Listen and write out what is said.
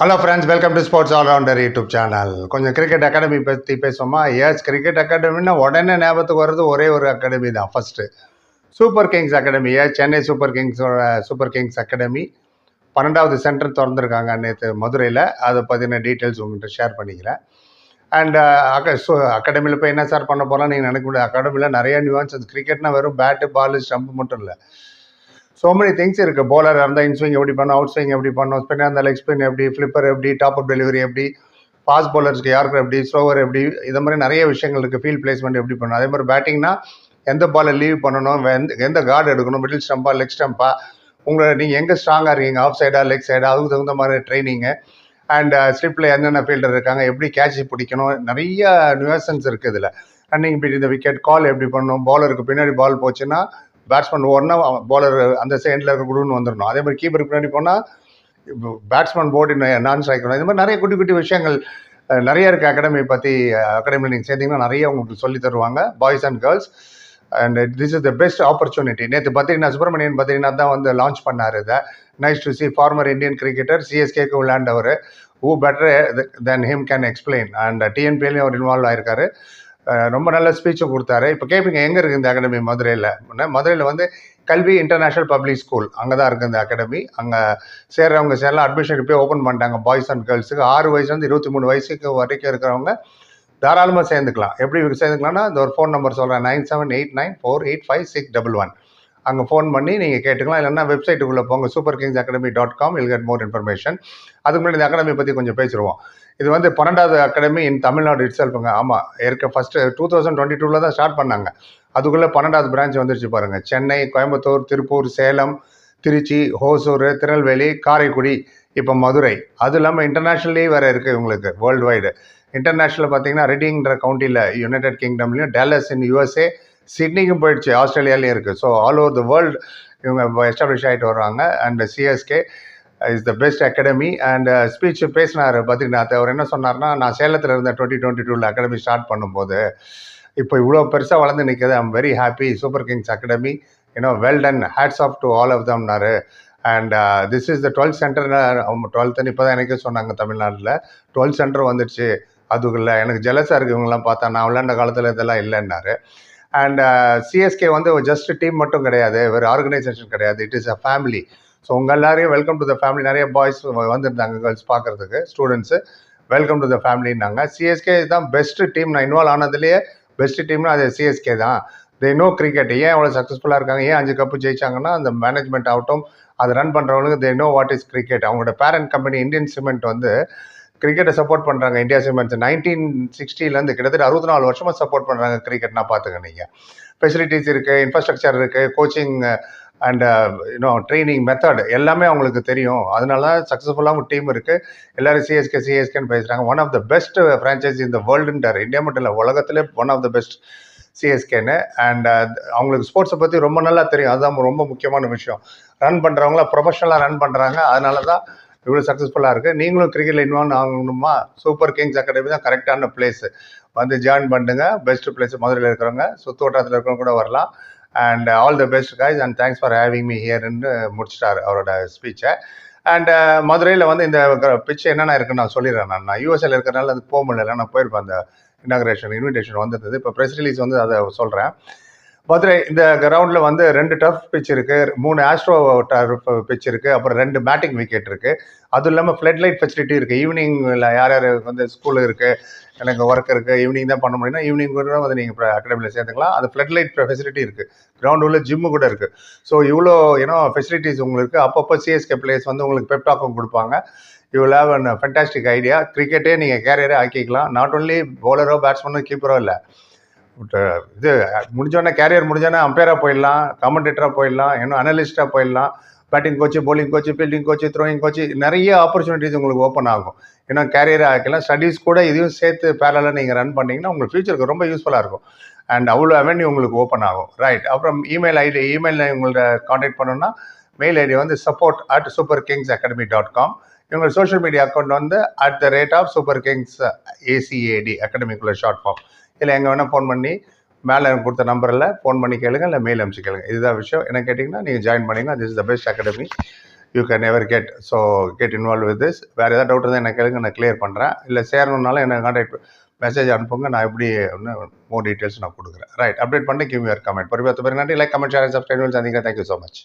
Hello friends welcome to sports allrounder YouTube channel கொஞ்சம் cricket academy பற்றி பேசுவோமா? S cricket அகாடமின்னா உடனே ஞாபகத்துக்கு வர்றது ஒரே ஒரு அகாடமி தான் ஃபஸ்ட்டு சூப்பர் கிங்ஸ் அகாடமி ஏ சென்னை சூப்பர் கிங்ஸோட சூப்பர் கிங்ஸ் அகாடமி பன்னெண்டாவது சென்டர் திறந்துருக்காங்க நேற்று மதுரையில். அதை பற்றின டீட்டெயில்ஸ் உங்கள்கிட்ட ஷேர் பண்ணிக்கிறேன். அண்ட் அக ஸோ அகாடமியில் போய் என்ன சார் பண்ண போகலாம் நீங்கள் நினைக்க முடியாது. அகாடமியில் நிறையா நியூவான்ஸ் கிரிக்கெட்னா வெறும் பேட்டு பால் ஸ்டம்ப் மட்டும் இல்லை. ஸோ மெனி திங்ஸ் இருக்குது bowler இருந்தால் இன்ஸ்விங் எப்படி பண்ணும் அவுட் ஸ்விங் எப்படி பண்ணணும் ஸ்பின்னர் இருந்தால் லெக் ஸ்பின் எப்படி ஃப்ளிப்பர் எப்படி டாப் அப் டெலிவரி எப்படி ஃபாஸ்ட் பவுலர்ஸ்க்கு யாருக்கு எப்படி ஸ்லோவர் எப்படி இது மாதிரி நிறைய விஷயங்கள் இருக்குது ஃபீல்ட் பிளேஸ்மெண்ட் எப்படி பண்ணணும். அதே மாதிரி பேட்டிங்னா எந்த பாலை லீவ் பண்ணணும் எந்த எந்த கார்டு எடுக்கணும் மிடில் ஸ்டம்பா லெக் ஸ்டம்பா உங்களை நீங்கள் எங்கே ஸ்ட்ராங்காக இருக்கீங்க ஆஃப் சைடா லெக் சைடா அதுக்கு தகுந்த மாதிரி ட்ரைனிங்கு அண்ட் ஸ்லிப்பில் என்னென்ன ஃபீல்டர் இருக்காங்க எப்படி கேட்ச் பிடிக்கணும் நிறைய நியூசன்ஸ் இருக்குது இதில். ரன்னிங் பீட் இந்த விக்கெட் கால் எப்படி பண்ணணும் பாலருக்கு பின்னாடி பால் போச்சுன்னா பேட்ஸ்மேன் ஓடனா பாலர் அந்த சைடில் இருக்க குடுன்னு வந்துடணும் அதே மாதிரி கீப்பர் பின்னாடி போனால் பேட்ஸ்மேன் போர்டு நான் ஸ்ட்ரைக்கணும் இது மாதிரி நிறைய குட்டி குட்டி விஷயங்கள் நிறைய இருக்குது அகாடமி பற்றி அகாடமியில் நீங்கள் சேர்ந்தீங்கன்னா நிறைய உங்களுக்கு சொல்லி தருவாங்க. Boys and girls and this is the best opportunity நேற்று பார்த்தீங்கன்னா சுப்ரமணியன் பார்த்தீங்கன்னா தான் வந்து லான்ச் பண்ணார் இதை. Nice to see former Indian cricketer சிஎஸ்கேக்கு விளையாண்டவர். Who better than him can explain and டிஎன்பிஎல்லையும் அவர் இன்வால்வ் ஆயிருக்காரு. ரொம்ப நல்ல ஸ்பீச்சும் கொடுத்தாரு. இப்போ கேட்பீங்க எங்கே இருக்குது இந்த அகாடமி மதுரையில்? மதுரையில் வந்து கல்வி இன்டர்நேஷ்னல் பப்ளிக் ஸ்கூல் அங்கே தான் இருக்குது இந்த அகாடமி அங்கே சேர்றவங்க சேரலாம் அட்மிஷன் போய் ஓப்பன் பண்ணிட்டாங்க பாய்ஸ் அண்ட் கேர்ள்ஸுக்கு ஆறு வயசுலேருந்து இருபத்தி மூணு வயசுக்கு வரைக்கும் இருக்கிறவங்க தாராளமாக சேர்ந்துக்கலாம். எப்படி சேர்ந்துக்கலாம்னா இந்த ஒரு ஃபோன் நம்பர் சொல்கிறேன் nine seven eight nine four eight five six double one அங்கே ஃபோன் பண்ணி நீங்கள் கேட்டுக்கலாம். இல்லைன்னா வெப்சைட்டுக்குள்ளே போங்க super kings academy dot com இல் கெட் மோர் இன்ஃபர்மேஷன் அதுக்கு முன்னாடி இந்த அகாடமி பற்றி கொஞ்சம் பேசிடுவோம். இது வந்து பன்னெண்டாவது அகாடமி இன் தமிழ்நாடு இட் செல்ஃபுங்க ஆமாம் இருக்க ஃபஸ்ட்டு டூ தௌசண்ட் டுவெண்ட்டி டூவில் தான் ஸ்டார்ட் பண்ணாங்க. அதுக்குள்ளே பன்னெண்டாவது பிரான்ச் வந்துருச்சு பாருங்கள் சென்னை கோயம்புத்தூர் திருப்பூர் சேலம் திருச்சி ஹோசூர் திருநெல்வேலி காரைக்குடி இப்போ மதுரை. அது இல்லாமல் இன்டர்நேஷ்னலி வேறு இருக்குது உங்களுக்கு வேர்ல்டு வைடு இன்டர்நேஷ்னல் பார்த்தீங்கன்னா ரெடிங்கிற கவுண்டியில் யுனைடெட் கிங்டம்லையும் டேலஸ் இன் யூஎஸ்ஏ சிட்னிக்கும் போயிடுச்சு ஆஸ்திரேலியாலேயும் இருக்குது so all over the world இவங்க எஸ்டாப்ளிஷ் ஆகிட்டு வர்றாங்க. And CSK is the best academy and speech பேசினார். பத்ரிநாத் அவர் என்ன சொன்னார்னா நான் சேலத்தில் இருந்த டுவெண்ட்டி டுவெண்ட்டி டூவில் அகாடமி ஸ்டார்ட் பண்ணும்போது இப்போ இவ்வளோ பெருசாக வளர்ந்து நிற்குது I'm very happy super kings academy you know well done hats off to all of தம்னாரு and this is the twelfth centre அவங்க டுவெல்த்துன்னு இப்போ தான் எனக்கே சொன்னாங்க தமிழ்நாட்டில். டுவெல்த் சென்டர் வந்துடுச்சு அதுக்குள்ள எனக்கு ஜெலஸாக இருக்குது இவங்கெல்லாம் பார்த்தா. நான் விளையாண்ட காலத்தில் இதெல்லாம் இல்லைன்னாரு. அண்ட் சிஎஸ்கே uh, வந்து ஜஸ்ட் டீம் மட்டும் கிடையாது. ஒரு ஆர்கனைசேஷன் கிடையாது. It is a family so உங்கள் எல்லாரையும் வெல்கம் டு த ஃபேமிலி நிறைய பாய்ஸ் வந்திருந்தாங்க கேர்ள்ஸ் பார்க்குறதுக்கு ஸ்டூடெண்ட்ஸு வெல்கம் டு த ஃபேமிலின்னாங்க சிஎஸ்கே தான் பெஸ்ட்டு டீம் நான் இன்வால்வ் ஆனதுலேயே பெஸ்ட்டு டீம்னா அது சிஎஸ்கே தான். தே நோ கிரிக்கெட் ஏன் அவ்வளோ சக்ஸஸ்ஃபுல்லாக இருக்காங்க? ஏன் அஞ்சு கப்பு ஜெயிச்சாங்கன்னா அந்த மேனேஜ்மெண்ட் ஆகட்டும் அதை ரன் பண்ணுறவங்களுக்கு they know what is cricket அவங்களோட பேரண்ட் கம்பெனி இந்தியன் சிமெண்ட் வந்து கிரிக்கெட்டை சப்போர்ட் பண்ணுறாங்க இந்தியா சிமெண்ட்ஸ் நைன்டீன் சிக்ஸ்டிலேருந்து கிட்டத்தட்ட அறுபத்தி நாலு வருஷமாக சப்போர்ட் பண்ணுறாங்க கிரிக்கெட்னா பார்த்துக்க நீங்கள் ஃபெசிலிட்டிஸ் இருக்குது இன்ஃப்ராஸ்ட்ரக்சர் இருக்குது coaching and you know training method எல்லாமே அவங்களுக்கு தெரியும். அதனால தான் சக்ஸஸ்ஃபுல்லாக டீம் இருக்குது எல்லாரும் சிஎஸ்கே சிஎஸ்கேன்னு பேசுகிறாங்க one of the best franchise இந்த வேர்ல்டுன்றார் இந்தியா மட்டும் இல்லை உலகத்திலே ஒன் ஆஃப் த பெஸ்ட் சிஎஸ்கேன்னு அண்ட் அவங்களுக்கு ஸ்போர்ட்ஸை பற்றி ரொம்ப நல்லா தெரியும். அதுதான் ரொம்ப முக்கியமான விஷயம். ரன் பண்ணுறவங்கள ப்ரொஃபஷனலாக ரன் பண்ணுறாங்க அதனால தான் இவ்வளோ சக்ஸஸ்ஃபுல்லாக இருக்குது நீங்களும் கிரிக்கெட்டில் இன்வால்வ் ஆகணுமா? சூப்பர் கிங்ஸ் அகாடமி தான் கரெக்டான பிளேஸு வந்து ஜாயின் பண்ணுங்கள் பெஸ்ட் பிளேஸ் மதுரையில் இருக்கிறவங்க சுத்து வட்டாரத்தில் இருக்கிறவங்க கூட வரலாம். And all the best guys and thanks for having me ஹியர்னு முடிச்சிட்டார் அவரோட ஸ்பீச்சை அண்ட் uh, மதுரையில் வந்து இந்த பிச்சை என்னென்ன இருக்குன்னு நான் சொல்லிடுறேன் நான். நான் யூஎஸ்எல் இருக்கிறனால அது போக முடியல. நான் போயிருப்பேன் அந்த இனாகிரேஷன் இன்விடேஷன் வந்திருந்தது. இப்போ ப்ரெஸ் ரிலீஸ் வந்து அதை சொல்கிறேன் மதுரை இந்த கிரவுண்டில் வந்து ரெண்டு டஃப் பிச் இருக்குது மூணு ஆஸ்ட்ரோ டர்ஃப் பிச் இருக்குது அப்புறம் ரெண்டு பேட்டிங் விக்கெட் இருக்குது அதுவும் இல்லாமல் ஃப்ளட் லைட் ஃபெசிலிட்டி இருக்குது ஈவினிங்கில் யார் யார் வந்து ஸ்கூல் இருக்குது எனக்கு ஒர்க் இருக்குது ஈவினிங் தான் பண்ண முடியும்னா ஈவினிங் கூட வந்து நீங்கள் அகாடமியில் சேர்த்துக்கலாம் அது ஃப்ளட் லைட் ஃபெசிலிட்டி இருக்குது கிரவுண்ட் உள்ள ஜிம்மு கூட இருக்குது ஸோ இவ்வளோ ஏன்னா ஃபெசிலிட்டிஸ் உங்களுக்கு. அப்பப்போ சிஎஸ்கே பிளேயர்ஸ் வந்து உங்களுக்கு பெப்டாக்கும் கொடுப்பாங்க. You will have an fantastic idea கிரிக்கெட்டே நீங்கள் கேரியரே ஆக்கிக்கலாம். நாட் ஒன்லி பவுலரோ பேட்ஸ்மேனோ கீப்பரோ இல்லை. இது முடிஞ்சோடனே கேரியர் முடிஞ்சோடனே அம்பையராக போயிடலாம் காமெண்டேட்டராக போயிடலாம் இன்னும் அனலிஸ்ட்டாக போயிடலாம். Batting coach bowling coach fielding coach throwing coach நிறைய ஆப்பர்ச்சுனிட்டிஸ் உங்களுக்கு ஓப்பன் ஆகும். ஏன்னா கேரியர் ஆக்கலாம் ஸ்டடீஸ் கூட இதையும் சேர்த்து பேரலாக நீங்கள் ரன் பண்ணிங்கன்னா உங்களுக்கு ஃபியூச்சருக்கு ரொம்ப யூஸ்ஃபுல்லாக இருக்கும். அண்ட் அவ்வளோ அவென்யூ உங்களுக்கு ஓப்பன் ஆகும். ரைட் அப்புறம் இமெயில் ஐடி இமெயிலில் உங்கள்ட்ட காண்டாக்ட் பண்ணணும்னா மெயில் ஐடி வந்து support at super kings academy dot com இவங்க சோஷியல் மீடியா அக்கௌண்ட் வந்து at the rate of super kings ACAD அகாடமிக்குள்ள short form இல்லை எங்கே வேணால் ஃபோன் பண்ணி மேலே கொடுத்த நம்பரில் ஃபோன் பண்ணி கேளுங்க இல்லை மெயில் அனுப்பிச்சு கேளுங்க. இதுதான் விஷயம். என்ன கேட்டிங்கன்னா நீங்கள் ஜாயின் பண்ணிங்கன்னா this is the best academy you can ever get so get involve with this வேறு ஏதாவது டவுட் இருந்தால் என்ன கேளுங்க நான் கிளியர் பண்ணுறேன் இல்லை சேரணுன்னாலும் எனக்கு கான்டாக்ட் மெசேஜ் அனுப்புங்க. நான் எப்படி மோர் டீட்டெயில்ஸ் நான் கொடுக்குறேன். ரைட் அப்டேட் பண்ணி கிவ் யூர் கமெண்ட் பொறுமையாக நன்றி லைக் கமெண்ட் ஷேர் சப்ஸ்கிரைப் சந்திக்கிறேன் தேங்க்யூ ஸோ மச்